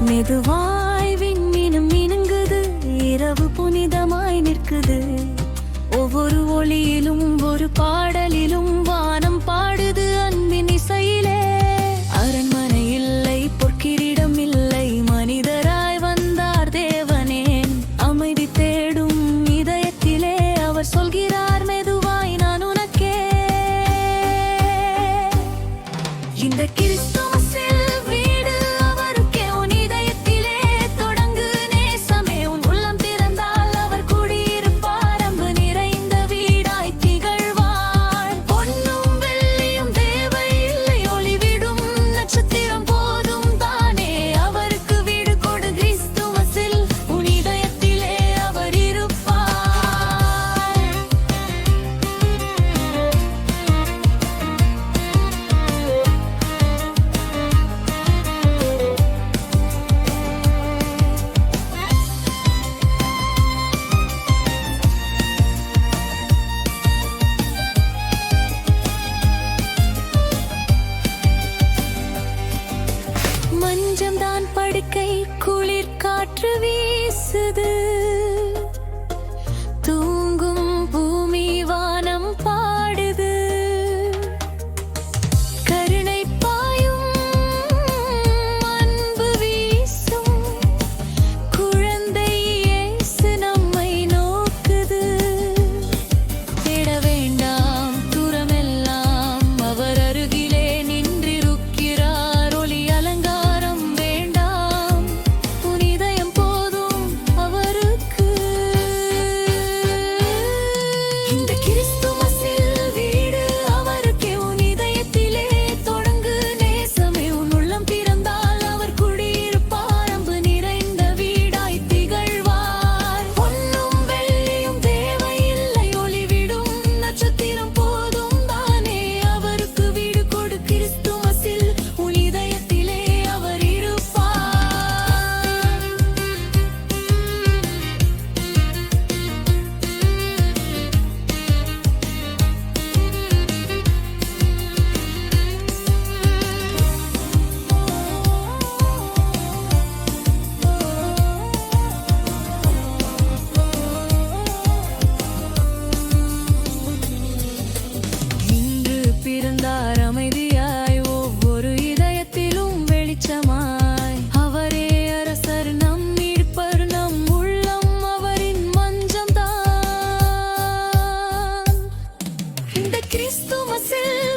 மெதுவாய் விண்ணினும் இணங்குது. இரவு புனிதமாய் நிற்குது. ஒவ்வொரு ஒளியிலும் ஒரு பாடலிலும் வானம் பாடுது அன்பின் இசையிலே. அரண்மனை இல்லை பொற்கிரீடம் இல்லை மனிதராய் வந்தார் தேவனே. அமைதி தேடும் இதயத்திலே அவர் சொல்கிறார். மஞ்சம் தான் படுக்கை குளிர் காற்று வீசுது. myself